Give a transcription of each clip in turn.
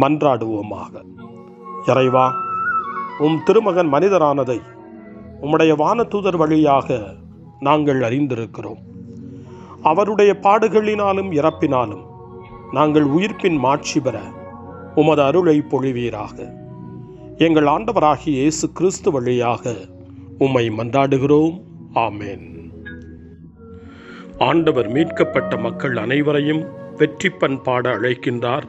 மன்றாடுவோமாக. இறைவா உம் திருமகன் மனிதரானதை உம்முடைய வானதூதர் வழியாக நாங்கள் அறிந்திருக்கிறோம். அவருடைய பாடுகளினாலும் இறப்பினாலும் நாங்கள் உயிர்ப்பின் மாட்சி பெற உமது அருளை பொழிவீராக. எங்கள் ஆண்டவராகிய இயேசு கிறிஸ்து வழியாக உம்மை மன்றாடுகிறோம். ஆமேன். ஆண்டவர் மீட்கப்பட்ட மக்கள் அனைவரையும் வெற்றி பண்பாட அழைக்கின்றார்.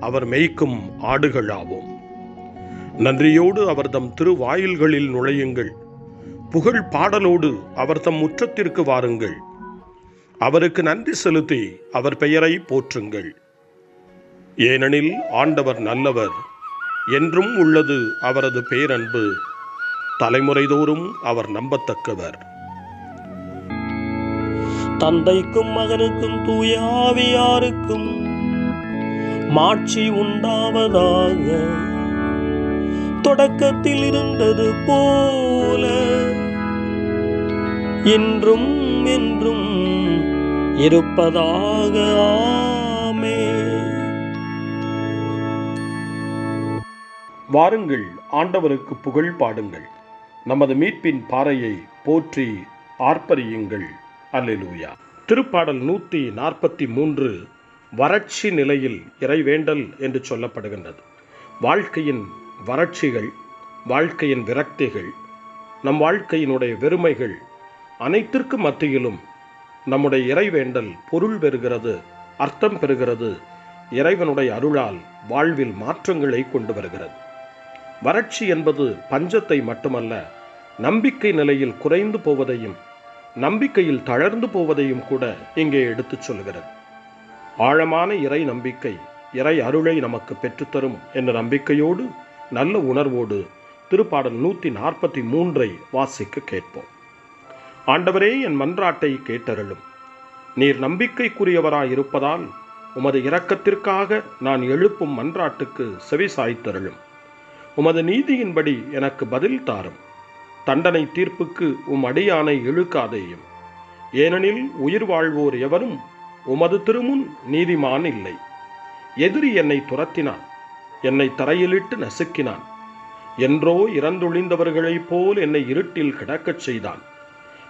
அவர் மேய்க்கும் ஆடுகளாவோம். நன்றியோடு அவர் தம் திருவாயில்களில் நுழையுங்கள். புகழ் பாடலோடு அவர் தம் முற்றத்திற்கு வாருங்கள். அவருக்கு நன்றி செலுத்தி அவர் பெயரை போற்றுங்கள். ஏனெனில் ஆண்டவர் நல்லவர் என்றும் உள்ளது அவரது பேரன்பு. தலைமுறைதோறும் அவர் நம்பத்தக்கவர். தந்தைக்கும் மகனுக்கும் தூயாவியாருக்கும் ஆவியாருக்கும் மாட்சி உண்டாவதாக. தொடக்கத்தில் இருந்தது போல. என்றும் என்றும் இருப்பதாக. ஆமே. வாருங்கள் ஆண்டவருக்கு புகழ் பாடுங்கள். நமது மீட்பின் பாறையை போற்றி ஆர்ப்பரியுங்கள். அல்லேலூயா. திருப்பாடல் நூற்றி நாற்பத்தி மூன்று வறட்சி நிலையில் இறைவேண்டல் என்று சொல்லப்படுகின்றது. வாழ்க்கையின் வறட்சிகள் வாழ்க்கையின் விரக்திகள் நம் வாழ்க்கையினுடைய வெறுமைகள் அனைத்திற்கு மத்தியிலும் நம்முடைய இறைவேண்டல் பொருள் பெறுகிறது அர்த்தம் பெறுகிறது இறைவனுடைய அருளால் வாழ்வில் மாற்றங்களை கொண்டு வருகிறது. வறட்சி என்பது பஞ்சத்தை மட்டுமல்ல நம்பிக்கை நிலையில் குறைந்து போவதையும் நம்பிக்கையில் தளர்ந்து போவதையும் கூட இங்கே எடுத்துச் சொல்கிறது. ஆழமான இறை நம்பிக்கை இறை அருளை நமக்கு பெற்றுத்தரும் என்ற நம்பிக்கையோடு நல்ல உணர்வோடு திருப்பாடல் நூற்றி நாற்பத்தி மூன்றை வாசிக்க கேட்போம். ஆண்டவரே என் மன்றாட்டை கேட்டருளும். நீர் நம்பிக்கைக்குரியவராய் இருப்பதால் உமது இரக்கத்திற்காக நான் எழுப்பும் மன்றாட்டுக்கு செவி சாய்த்தருளும் உமது நீதியின்படி எனக்கு பதில் தாரும். தண்டனை தீர்ப்புக்கு உம் அடியானை இழுக்காதேயும். ஏனெனில் உயிர் வாழ்வோர் எவரும் உமது திருமுன் நீதிமான் இல்லை. எதிரி என்னை துரத்தினான் என்னை தரையிலிட்டு நசுக்கினான். என்றோ இறந்தொழிந்தவர்களைப் போல் என்னை இருட்டில் கிடக்கச் செய்தான்.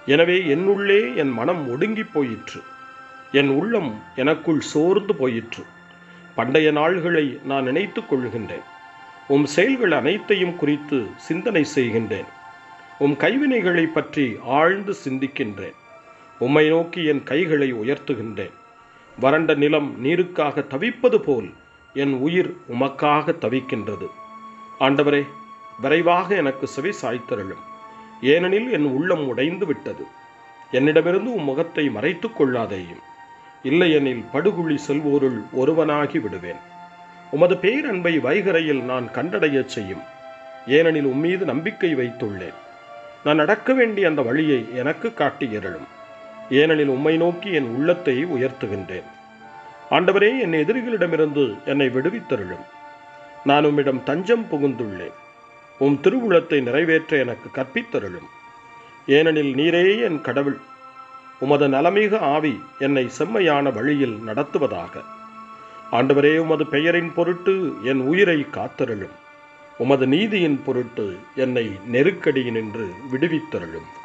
எனவே என்னுள்ளே என் மனம் ஒடுங்கிப் போயிற்று. என் உள்ளம் எனக்குள் சோர்ந்து போயிற்று. பண்டைய நாள்களை நான் நினைத்துக் கொள்கின்றேன். உம் செயல்கள் அனைத்தையும் குறித்து சிந்தனை செய்கின்றேன். உம் கைவினைகளைப் பற்றி ஆழ்ந்து சிந்திக்கின்றேன். உம்மை நோக்கி என் கைகளை உயர்த்துகின்றேன். வறண்ட நிலம் நீருக்காக தவிப்பது போல் என் உயிர் உமக்காக தவிக்கின்றது. ஆண்டவரே விரைவாக எனக்கு செவி சாய்த்தருளும் ஏனெனில் என் உள்ளம் உடைந்து விட்டது. என்னிடமிருந்து உம் முகத்தை மறைத்துக் கொள்ளாதேயும். இல்லையெனில் படுகுழி செல்வோருள் ஒருவனாகி விடுவேன். உமது பேரன்பை வைகரையில் நான் கண்டடையச் செய்யும். ஏனெனில் உம்மீது நம்பிக்கை வைத்துள்ளேன். நான் நடக்க வேண்டிய அந்த வழியை எனக்கு காட்டியருளும். ஏனெனில் உம்மை நோக்கி என் உள்ளத்தை உயர்த்துகின்றேன். ஆண்டவரே என் எதிரிகளிடமிருந்து என்னை விடுவித்தருளும். நான் உம்மிடம் தஞ்சம் புகுந்துள்ளேன். உம் திருவுளத்தை நிறைவேற்ற எனக்கு கற்பித்தருளும். ஏனெனில் நீரே என் கடவுள். உமது நலமிக ஆவி என்னை செம்மையான வழியில் நடத்துவதாக. ஆண்டவரே உமது பெயரின் பொருட்டு என் உயிரை காத்தருளும். உமது நீதியின் பொருட்டு என்னை நெருக்கடியினின்று விடுவித்தருளும்.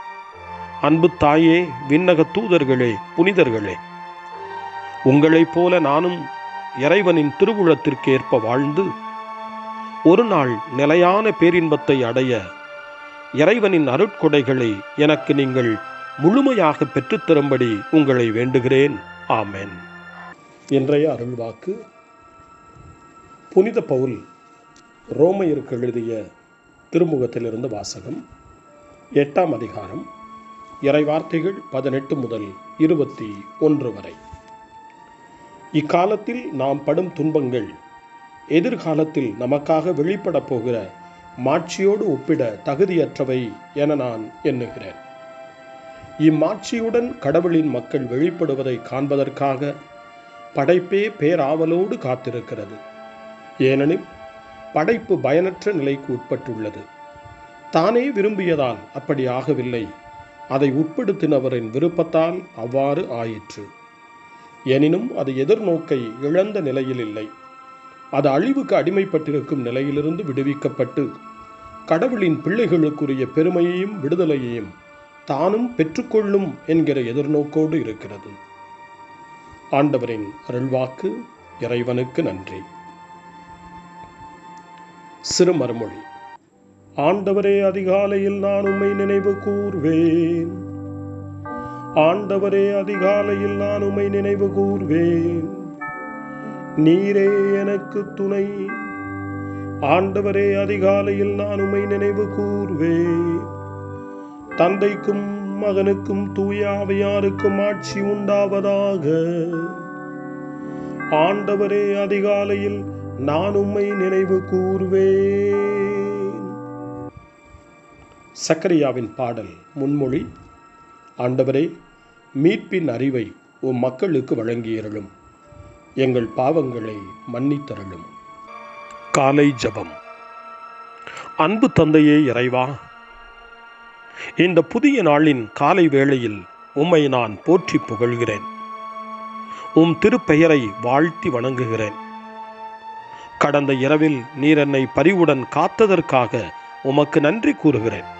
அன்பு தாயே விண்ணக தூதர்களே புனிதர்களே. உங்களைப் போல நானும் இறைவனின் திருவுளத்திற்கு ஏற்ப வாழ்ந்து ஒரு நாள் நிலையான பேரின்பத்தை அடைய இறைவனின் அருட்கொடைகளை எனக்கு நீங்கள் முழுமையாக பெற்றுத்தரும்படி உங்களை வேண்டுகிறேன். ஆமேன். இன்றைய அருள்வாக்கு புனித பவுல் ரோமையருக்கு எழுதிய திருமுகத்திலிருந்து வாசகம் எட்டாம் அதிகாரம் இறைவார்த்தைகள் பதினெட்டு முதல் இருபத்தி ஒன்று வரை. இக்காலத்தில் நாம் படும் துன்பங்கள் எதிர்காலத்தில் நமக்காக வெளிப்படப் போகிற மாட்சியோடு ஒப்பிட தகுதியற்றவை என நான் எண்ணுகிறேன். இம்மாட்சியுடன் கடவுளின் மக்கள் வெளிப்படுவதை காண்பதற்காக படைப்பே பேராவலோடு காத்திருக்கிறது. ஏனெனில் படைப்பு பயனற்ற நிலைக்கு உட்பட்டுள்ளது. தானே விரும்பியதால் அப்படி ஆகவில்லை. அதை உட்படுத்தினவரின் விருப்பத்தால் அவ்வாறு ஆயிற்று. எனினும் அது எதிர்நோக்கை இழந்த நிலையில் இல்லை. அது அழிவுக்கு அடிமைப்பட்டிருக்கும் நிலையிலிருந்து விடுவிக்கப்பட்டு கடவுளின் பிள்ளைகளுக்குரிய பெருமையையும் விடுதலையையும் தானும் பெற்றுக்கொள்ளும் என்கிற எதிர்நோக்கோடு இருக்கிறது. ஆண்டவரின் அருள்வாக்கு இறைவனுக்கு நன்றி. சிறு மறுமொழி ஆண்டவரே அதிகாலையில் நான் உம்மை நினைவு கூர்வேன். ஆண்டவரே அதிகாலையில் நான் உம்மை நினைவு கூர்வேன். நீரே எனக்கு துணை. ஆண்டவரே அதிகாலையில் நான் உம்மை நினைவு கூர்வேன். தந்தைக்கும் மகனுக்கும் தூயாவையாருக்கும் ஆட்சி உண்டாவதாக. ஆண்டவரே அதிகாலையில் நான் உம்மை நினைவு கூர்வேன். சக்கரியாவின் பாடல் முன்மொழி ஆண்டவரே மீட்பின் அறிவை உம் மக்களுக்கு வழங்கியருளும். எங்கள் பாவங்களை மன்னித்தருளும். காலை ஜபம். அன்பு தந்தையே இறைவா இந்த புதிய நாளின் காலை வேளையில் உம்மை நான் போற்றி புகழ்கிறேன். உம் திருப்பெயரை வாழ்த்தி வணங்குகிறேன். கடந்த இரவில் நீர் என்னை பரிவுடன் காத்ததற்காக உமக்கு நன்றி கூறுகிறேன்.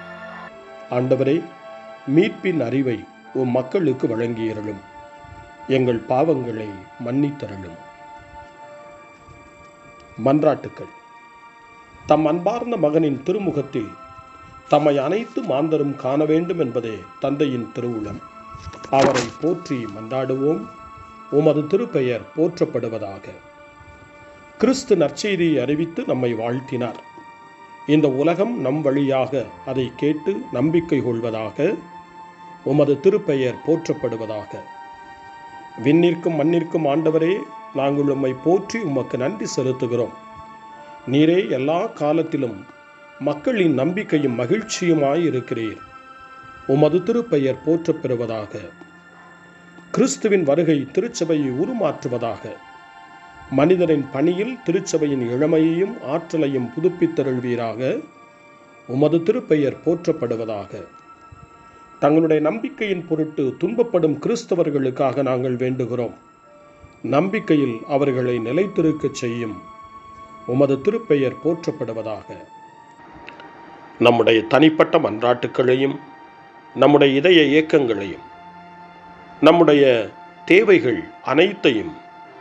ஆண்டவரே மீட்பின் அறிவை உம் மக்களுக்கு வழங்கியருளும். எங்கள் பாவங்களை மன்னித்தருளும். மன்றாட்டுக்கள். தம் அன்பார்ந்த மகனின் திருமுகத்தில் தம்மை அனைத்து மாந்தரும் காண வேண்டும் என்பதே தந்தையின் திருவுளம். அவரை போற்றி மன்றாடுவோம். உமது திருப்பெயர் போற்றப்படுவதாக. கிறிஸ்து நற்செய்தியை அறிவித்து நம்மை வாழ்த்தினார். இந்த உலகம் நம் வழியாக அதை கேட்டு நம்பிக்கை கொள்வதாக உமது திருப்பெயர் போற்றப்படுவதாக. விண்ணிற்கும் மண்ணிற்கும் ஆண்டவரே நாங்கள் உம்மை போற்றி உமக்கு நன்றி செலுத்துகிறோம். நீரே எல்லா காலத்திலும் மக்களின் நம்பிக்கையும் மகிழ்ச்சியுமாய் இருக்கிறீர். உமது திருப்பெயர் போற்றப்பெறுவதாக கிறிஸ்துவின் வருகை திருச்சபையை உருமாற்றுவதாக. மனிதரின் பணியில் திருச்சபையின் இளமையையும் ஆற்றலையும் புதுப்பித்தருள்வீராக. உமது திருப்பெயர் போற்றப்படுவதாக. தங்களுடைய நம்பிக்கையின் பொருட்டு துன்பப்படும் கிறிஸ்தவர்களுக்காக நாங்கள் வேண்டுகிறோம். நம்பிக்கையில் அவர்களை நிலைத்திருக்கச் செய்யும் உமது திருப்பெயர் போற்றப்படுவதாக. நம்முடைய தனிப்பட்ட மன்றாட்டுக்களையும் நம்முடைய இதய இயக்கங்களையும் நம்முடைய தேவைகள் அனைத்தையும்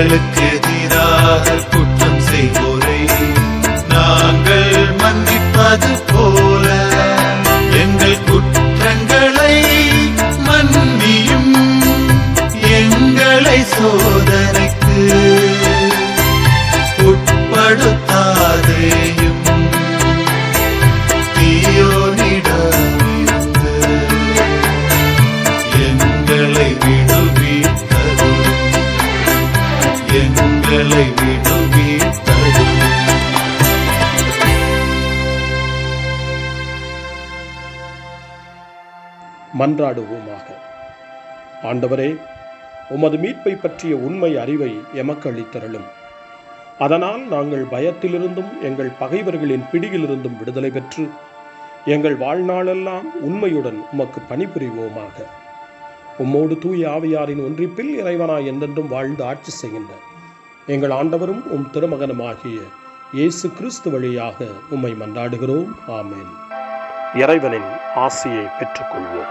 எங்களுக்கு எதிராக குற்றம் செய்வோரை. நாங்கள் மன்னிப்பது மன்றாடுவோமாக. ஆண்டவரே உமது மீட்பை பற்றிய உண்மை அறிவை எமக்கு அளித்தருளும். அதனால் நாங்கள் பயத்திலிருந்தும் எங்கள் பகைவர்களின் பிடியிலிருந்தும் விடுதலை பெற்று எங்கள் வாழ்நாளெல்லாம் உண்மையுடன் உமக்கு பணிபுரிவோமாக. உம்மோடு தூய ஆவியாரின் ஒன்றிப்பில் இறைவனாய் என்றென்றும் வாழ்ந்து ஆட்சி செய்கின்ற எங்கள் ஆண்டவரும் உம் திருமகனுமாகிய இயேசு கிறிஸ்து வழியாக உம்மை மன்றாடுகிறோம். ஆமேன். இறைவனின் ஆசியை பெற்றுக்கொள்வோம்.